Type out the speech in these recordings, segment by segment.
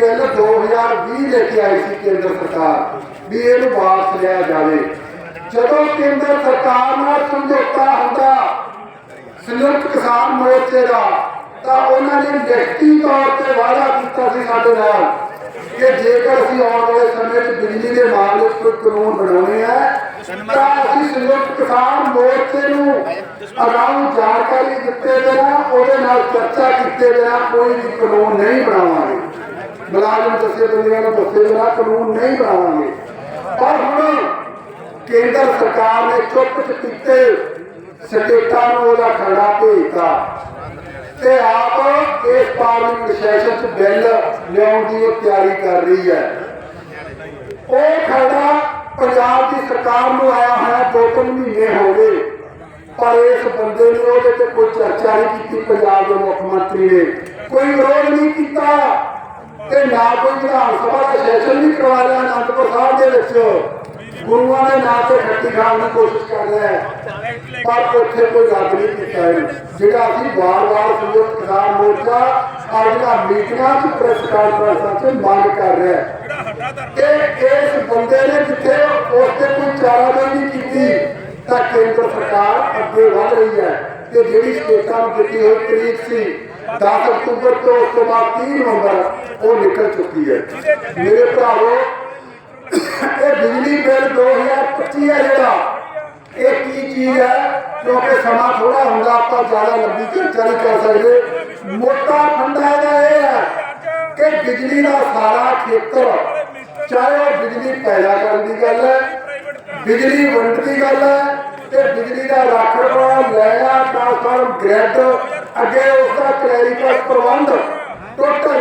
Bill 2020 ਲੈ ਕੇ ਆਈ ਸੀ ਕੇਂਦਰ ਸਰਕਾਰ ਵੀ ਇਹਨੂੰ ਵਾਪਸ ਲਿਆ ਜਾਵੇ। ਜਦੋਂ ਕੇਂਦਰ ਸਰਕਾਰ ਨਾਲ ਸਮਝੌਤਾ ਹੁੰਦਾ, ਸੰਯੁਕਤ ਕਿਸਾਨ ਮੋਰਚੇ ਦਾ, ਤਾਂ ਉਹਨਾਂ ਨੇ ਲਿਖਤੀ ਤੌਰ ਤੇ ਵਾਅਦਾ ਕੀਤਾ ਸੀ ਸਾਡੇ ਨਾਲ ਕਿ ਜੇਕਰ ਅਸੀਂ ਆਉਣ ਵਾਲੇ ਸਮੇਂ 'ਚ ਬਿਜਲੀ ਦੇ ਮਾਮਲੇ 'ਚ ਕੋਈ ਕਾਨੂੰਨ ਬਣਾਉਣੇ ਆ, ਤਾਂ ਅਸੀਂ ਸੰਯੁਕਤ ਕਿਸਾਨ ਮੋਰਚੇ ਨੂੰ ਅਗਾਊਂ ਜਾਣਕਾਰੀ ਦਿੱਤੇ ਬਿਨਾਂ, ਉਹਦੇ ਨਾਲ ਚਰਚਾ ਕੀਤੇ ਬਿਨਾਂ ਕੋਈ ਵੀ ਕਾਨੂੰਨ ਨਹੀਂ ਬਣਾਵਾਂਗੇ। ਮੁਲਾਜ਼ਮ ਜਥੇਬੰਦੀਆਂ ਨੂੰ ਦੱਸੇ ਬਿਨਾਂ ਕਾਨੂੰਨ ਨਹੀਂ ਬਣਾਵਾਂਗੇ। ਪਰ ਹੁਣ ਕੇਂਦਰ ਸਰਕਾਰ ਨੇ ਚੁੱਪ ਚਪੀਤੇ ਸਟੇਟਾਂ ਨੂੰ ਉਹਦਾ ਖੜਾ ਭੇਜਤਾ। ਤੇ ਆਪ ਇਸ ਪਾਰਲੀਮੈਂਟ ਸੈਸ਼ਨ 'ਚ ਬਿੱਲ ਲਿਆਉਣ ਦੀ ਉਹ ਤਿਆਰੀ ਕਰ ਰਹੀ ਹੈ। ਉਹ ਖੜਾ ਪੰਜਾਬ ਦੀ ਸਰਕਾਰ ਨੂੰ ਆਇਆ ਹੋਇਆ ਦੋ ਤਿੰਨ ਮਹੀਨੇ ਹੋ ਗਏ। ਪਰ ਇਸ ਬੰਦੇ ਨੇ ਉਹਦੇ ਤੇ ਕੋਈ ਚਰਚਾ ਨਹੀਂ ਕੀਤੀ, ਪੰਜਾਬ ਦੇ ਮੁੱਖ ਮੰਤਰੀ ਨੇ। ਕੋਈ ਵਿਰੋਧ ਨਹੀਂ ਕੀਤਾ। ਤੇ ਨਾ ਕੋਈ ਵਿਧਾਨ ਸਭਾ ਦਾ ਸੈਸ਼ਨ ਵੀ ਕਰਵਾ ਲਿਆ ਅਨੰਦਪੁਰ ਸਾਹਿਬ ਦੇ ਵਿੱਚ। ਗੁਰੂਆਂ ਦੇ ਨਾਂ ਤੇ ਖੱਟੀ ਖਾਣ ਦੀ ਕੋਸ਼ਿਸ਼ ਕਰ ਰਿਹਾ ਹੈ ਪਰ ਉੱਥੇ ਕੋਈ ਰੱਦ ਨਹੀਂ ਕੀਤਾ ਇਹਨੂੰ ਜਿਹੜਾ ਅਸੀਂ ਵਾਰ-ਵਾਰ ਸੰਯੁਕਤ ਕਿਸਾਨ ਮੋਰਚਾ ਆਪਣੀਆਂ ਮੀਟਿੰਗਾਂ 'ਚ ਪ੍ਰੈਸ ਕਾਨਫਰੰਸਾਂ 'ਚ ਮੰਗ ਕਰ ਰਿਹਾ ਹੈ। ਕਿ ਇਸ ਬੰਦੇ ਨੇ ਜਿੱਥੇ ਉਸ ਤੇ ਕੋਈ ਚਾਰਾਜੋਈ ਕੀਤੀ, ਤਾਂ ਕੇਂਦਰ ਸਰਕਾਰ ਅੱਗੇ ਵਧ ਰਹੀ ਹੈ। ਤੇ ਜਿਹੜੀ ਸਟੇਟਾਂ ਨੂੰ ਦਿੱਤੀ ਹੋਈ ਤਰੀਕ ਸੀ 10 ਅਕਤੂਬਰ ਤੋਂ ਉਸ ਤੋਂ ਬਾਅਦ 30 ਨਵੰਬਰ ਉਹ ਨਿਕਲ ਚੁੱਕੀ ਹੈ। ਮੇਰੇ ਭਰਾਵੋ, ਇਹ ਬਿਜਲੀ ਬਿੱਲ 2025 ਹੈ ਜਿਹੜਾ। ਇਹ ਕੀ ਚੀਜ਼ ਹੈ? ਕਿਉਂਕਿ ਸਮਾਂ ਥੋੜਾ ਹੁੰਦਾ, ਆਪਾਂ ਜ਼ਿਆਦਾ ਲੰਬੀ ਚਰਚਾ ਨਹੀਂ ਕਰ ਸਕਦੇ। ਮੋਟਾ ਫੰਡਾ ਇਹਦਾ ਇਹ ਹੈ ਕਿ ਬਿਜਲੀ ਦਾ ਸਾਰਾ ਖੇਤਰ, ਚਾਹੇ ਉਹ ਬਿਜਲੀ ਪੈਦਾ ਕਰਨ ਦੀ ਗੱਲ ਹੈ, ਬਿਜਲੀ ਵੰਡ ਦੀ ਗੱਲ ਹੈ, ਤੇ ਬਿਜਲੀ ਦਾ ਰੱਖ ਰਖਾਵ ਲੈਣਾ, ਟ੍ਰਾਂਸਫਾਰਮ, ਗ੍ਰਿਡ ਅੱਗੇ ਉਸ ਦਾ ਕਲੈਰੀਕਲ ਪ੍ਰਬੰਧ ਟੋਟਲ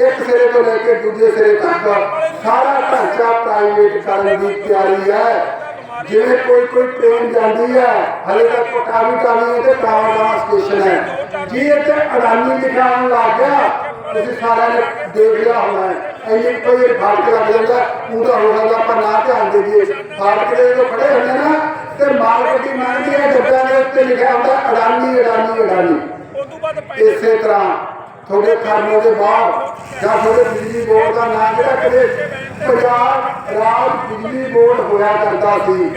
ਇੱਕ ਸਿਰੇ ਤੋਂ ਲੈ ਕੇ ਦੂਜੇ ਸਿਰੇ ਤੱਕ ਸਾਰਾ ਢਾਂਚਾ ਪ੍ਰਾਈਵੇਟ ਕਰਨ ਦੀ ਤਿਆਰੀ ਹੈ। ਜਿਵੇਂ ਕੋਈ ਕੋਈ ਟ੍ਰੇਨ ਜਾਂਦੀ ਹੈ ਹਲੇ ਤੱਕ ਪਟਾਵੀ ਟਾਵੀ ਤੇ ਟਾਵਰ ਸਟੇਸ਼ਨ ਹੈ। ਜੀ ਇੱਥੇ ਅਡਾਨੀ ਲਿਖਿਆ ਲੱਗ ਗਿਆ, ਤੁਸੀਂ ਸਾਰਿਆਂ ਨੇ ਦੇਖ ਲਿਆ ਹੋਣਾ ਹੈ। ਇੰਨੀ ਕੋਈ ਫਾਟਕ ਲੱਗ ਜਾਂਦਾ ਉਹਦਾ ਹੋ ਸਕਦਾ ਆਪਾਂ ਨਾ ਧਿਆਨ ਦੇਈਏ ਦਈਏ। ਫਾਟਕ ਦੇ ਜਦੋਂ ਖੜੇ ਹੁੰਦੇ ਨਾ ਤੇ ਮਾਲ ਗੱਡੀ ਮੰਗਦੀ ਹੈ ਡੱਬਿਆਂ ਦੇ ਉੱਤੇ ਲਿਖਿਆ ਹੁੰਦਾ, ਅਡਾਨੀ ਅਡਾਨੀ ਅਡਾਨੀ। ਇਸੇ ਤਰ੍ਹਾਂ ਤੁਹਾਡੇ ਖਾਨੇ ਦੇ ਬਾਹਰ ਜਾਂ ਤੁਹਾਡੇ ਬਿਜਲੀ ਬੋਰਡ ਦਾ ਨਾਮ ਜਿਹੜਾ ਕਦੇ ਪੰਜਾਬ ਰਾਜ ਬਿਜਲੀ ਬੋਰਡ ਹੋਇਆ ਕਰਦਾ ਸੀ।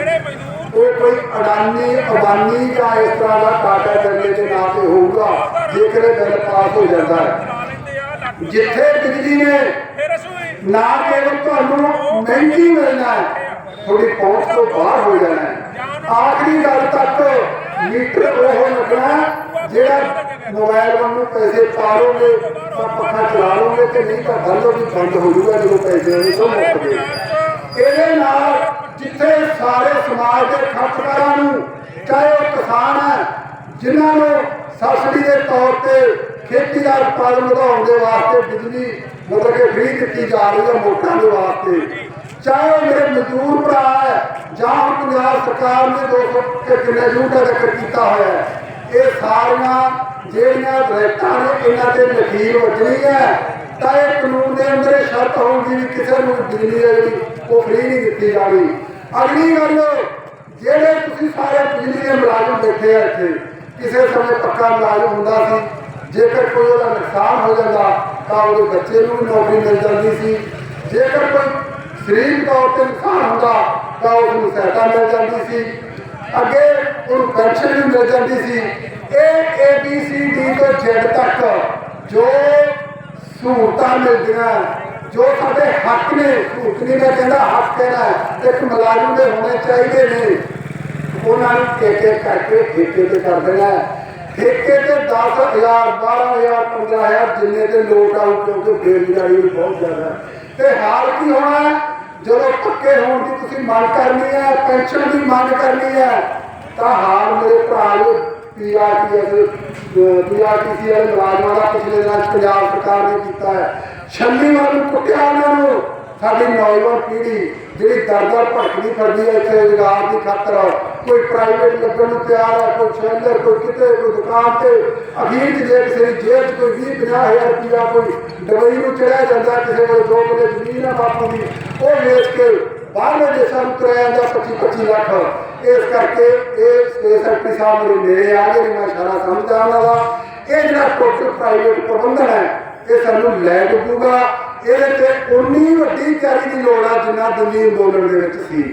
ਉਹ ਕੋਈ ਅਡਾਨੀ ਅਬਾਨੀ ਜਾਂ ਇਸ ਤਰ੍ਹਾਂ ਦਾ ਟਾਟਾ ਦਰਲੇ ਦੇ ਨਾਂ ਤੇ ਹੋਊਗਾ ਜੇਕਰ ਇਹ ਬਿੱਲ ਪਾਸ ਹੋ ਜਾਂਦਾ ਹੈ। ਜਿੱਥੇ ਬਿਜਲੀ ਨੇ ਨਾ ਕੇਵਲ ਤੁਹਾਨੂੰ ਮਹਿੰਗੀ ਮਿਲਣਾ ਹੈ ਥੋੜੀ ਪਹੁੰਚ ਤੋਂ ਬਾਹਰ ਹੋ ਜਾਣਾ ਹੈ। ਆਖਰੀ ਗੱਲ ਤੱਕ ਮੀਟਰ ਮੋਬਾਈਲ ਵਾਂਗੂ ਪੈਸੇ ਪਾ ਲੋਗੇ ਤਾਂ ਪੱਖਾ ਚਲਾ ਲੋਗੇ ਤੇ ਨਹੀਂ ਤਾਂ ਬੰਦ ਵੀ ਬੰਦ ਹੋ ਜਾਊਗਾ ਜਦੋਂ ਪੈਸੇ ਨਹੀਂ ਤੋਂ ਮੁੱਕ ਗਏ ਇਹਦੇ ਨਾਲ ਜਿੱਥੇ ਸਾਰੇ ਸਮਾਜ ਦੇ ਖਪਤਕਾਰਾਂ ਨੂੰ, ਚਾਹੇ ਉਹ ਕਿਸਾਨ ਹੈ, ਜਿਨ੍ਹਾਂ ਨੂੰ ਸਬਸਿਡੀ ਦੇ ਤੌਰ ਤੇ ਖੇਤੀ ਦਾ ਉਤਪਾਦਨ ਵਧਾਉਣ ਦੇ ਵਾਸਤੇ ਬਿਜਲੀ ਮਤਲਬ ਕਿ ਫ੍ਰੀ ਦਿੱਤੀ ਜਾ ਰਹੀ ਹੈ ਮੋਟਰਾਂ ਦੇ ਵਾਸਤੇ। ਚਾਹੇ ਉਹ ਮੇਰੇ ਮਜ਼ਦੂਰ ਭਰਾ ਹੈ ਜਾਂ ਪੰਜਾਬ ਸਰਕਾਰ ਨੇ 200 ਤੇ ਕਿੰਨੇ ਯੂਨਿਟ ਦਾ ਜ਼ਿਕਰ ਕੀਤਾ ਹੋਇਆ ਹੈ ਇਹ ਸਾਰੀਆਂ ਜਿਹੜੀਆਂ ਹਦਾਇਤਾਂ ਨੇ, ਇਹਨਾਂ ਤੇ ਨਕੀਰ ਵੱਜਣੀ ਹੈ। ਤਾਂ ਇਹ ਕਾਨੂੰਨ ਦੇ ਅੰਦਰ ਸ਼ਰਤ ਹੋਊਗੀ ਵੀ ਕਿਸੇ ਨੂੰ ਬਿਜਲੀ ਹੈ ਜਿਹੜੀ ਉਹ ਫ੍ਰੀ ਨਹੀਂ ਦਿੱਤੀ ਜਾਣੀ। ਅਗਲੀ ਗੱਲ, ਜਿਹੜੇ ਤੁਸੀਂ ਸਾਰੇ ਬਿਜਲੀ ਦੇ ਮੁਲਾਜ਼ਮ ਬੈਠੇ ਆ ਇੱਥੇ, ਕਿਸੇ ਸਮੇਂ ਪੱਕਾ ਮੁਲਾਜ਼ਮ ਹੁੰਦਾ ਸੀ। ਜੇਕਰ ਕੋਈ ਉਹਦਾ ਨੁਕਸਾਨ ਹੋ ਜਾਂਦਾ, ਤਾਂ ਉਹਦੇ ਬੱਚੇ ਨੂੰ ਵੀ ਨੌਕਰੀ ਮਿਲ ਜਾਂਦੀ ਸੀ। ਜੇਕਰ ਕੋਈ ਸਰੀਰਕ ਤੌਰ ਤੇ ਨੁਕਸਾਨ ਹੁੰਦਾ, ਤਾਂ ਉਸ ਨੂੰ ਸਹਾਇਤਾ ਮਿਲ ਜਾਂਦੀ ਸੀ। ਅੱਗੇ ਉਹਨੂੰ ਪੈਨਸ਼ਨ ਵੀ ਮਿਲ ਜਾਂਦੀ ਸੀ। ਇਹ ਏ ਬੀ ਸੀ ਡੀ ਤੋਂ ਜ਼ੈਡ ਤੱਕ ਜੋ ਸਹੂਲਤਾਂ ਮਿਲਦੀਆਂ ਜੋ ਸਾਡੇ ਹੱਕ ਨੇ, ਸਹੂਲਤ ਨਹੀਂ ਮੈਂ ਕਹਿੰਦਾ ਹੱਕ ਹੈ ਇੱਕ ਮੁਲਾਜ਼ਮ ਦੇ ਹੋਣੇ ਚਾਹੀਦੇ ਨੇ। ਉਹਨਾਂ ਨੂੰ ਠੇਕੇ ਕਰਕੇ ਠੇਕੇ ਤੇ ਕਰ ਦੇਣਾ ਠੇਕੇ ਤੇ 10000 12000 15000 ਜਿੰਨੇ ਤੇ ਲੋਟ ਆਉ ਕਿਉਂਕਿ ਬੇਰੁਜ਼ਗਾਰੀ ਵੀ ਬਹੁਤ ਜ਼ਿਆਦਾ ਹੈ। ਤੇ ਹਾਲ ਕੀ ਹੋਣਾ ਜਦੋਂ ਪੱਕੇ ਹੋਣ ਦੀ ਤੁਸੀਂ ਮੰਗ ਕਰਨੀ ਹੈ, ਪੈਨਸ਼ਨ ਦੀ ਮੰਗ ਕਰਨੀ ਹੈ, ਤਾਂ ਹਾਲ ਮੇਰੇ ਭਰਾ ਨੂੰ ਪੀਆਰਟੀਐਸ ਪੀਆਰਟੀਸੀ ਵਾਲੇ ਮੁਲਾਜ਼ਮਾਂ ਦਾ ਪਿਛਲੇ ਦਿਨਾਂ ਪੰਜਾਬ ਸਰਕਾਰ ਨੇ ਕੀਤਾ ਹੈ। ਛੱਲੀ ਵਾਲ ਨੂੰ ਕੁੱਟਿਆ ਉਹਨਾਂ ਨੂੰ। ਸਾਡੀ ਨੌਜਵਾਨ ਪੀੜ੍ਹੀ ਜਿਹੜੀ ਦਰ ਦਰ ਭਟਕਦੀ ਫਿਰਦੀ ਹੈ ਇੱਥੇ ਰੁਜ਼ਗਾਰ ਦੀ ਖਾਤਰ ਕੋਈ ਪ੍ਰਾਈਵੇਟ ਲੱਗਣ ਨੂੰ ਤਿਆਰ ਹੈ ਕੋਈ ਸ਼ੈਲਰ ਕੋਈ ਕਿਤੇ ਕੋਈ ਦੁਕਾਨ ਤੇ ਅਖੀਰ ਚ ਜੇ ਕਿਸੇ ਦੀ ਜੇਬ 'ਚ ਕੋਈ 20 50000 ਰੁਪਇਆ ਕੋਈ ਦਵਾਈ ਨੂੰ ਚੜਿਆ ਜਾਂਦਾ ਕਿਸੇ ਕੋਲ ਦੋ ਕਿਲੇ ਜ਼ਮੀਨ ਆ ਬਾਪੂ ਦੀ ਉਹ ਵੇਚ ਕੇ ਬਾਹਰਲੇ ਦੇਸ਼ਾਂ ਨੂੰ ਤੁਰਿਆ ਜਾਂਦਾ 25 25 ਲੱਖ। ਇਸ ਕਰਕੇ ਇਹ ਸਪੇਸ ਐਕਟਰੀ ਸਾਹਿਬ ਮੇਰੇ ਨੇੜੇ ਆ ਗਏ ਨੇ, ਮੈਂ ਸਾਰਾ ਸਮਝਦਾ ਉਹਨਾਂ ਦਾ ਇਹ ਜਿਹੜਾ ਟੋਟਲ ਪ੍ਰਾਈਵੇਟ ਪ੍ਰਬੰਧਨ ਹੈ ਇਹ ਸਾਨੂੰ ਲੈ ਡੁੱਬੂਗਾ ਇਹਦੇ ਤੇ ਉਨੀ ਵੱਡੀ ਤਿਆਰੀ ਦੀ ਲੋੜ ਆ ਜਿੰਨਾ ਦਿੱਲੀ ਅੰਦੋਲਨ ਦੇ ਵਿੱਚ ਸੀ।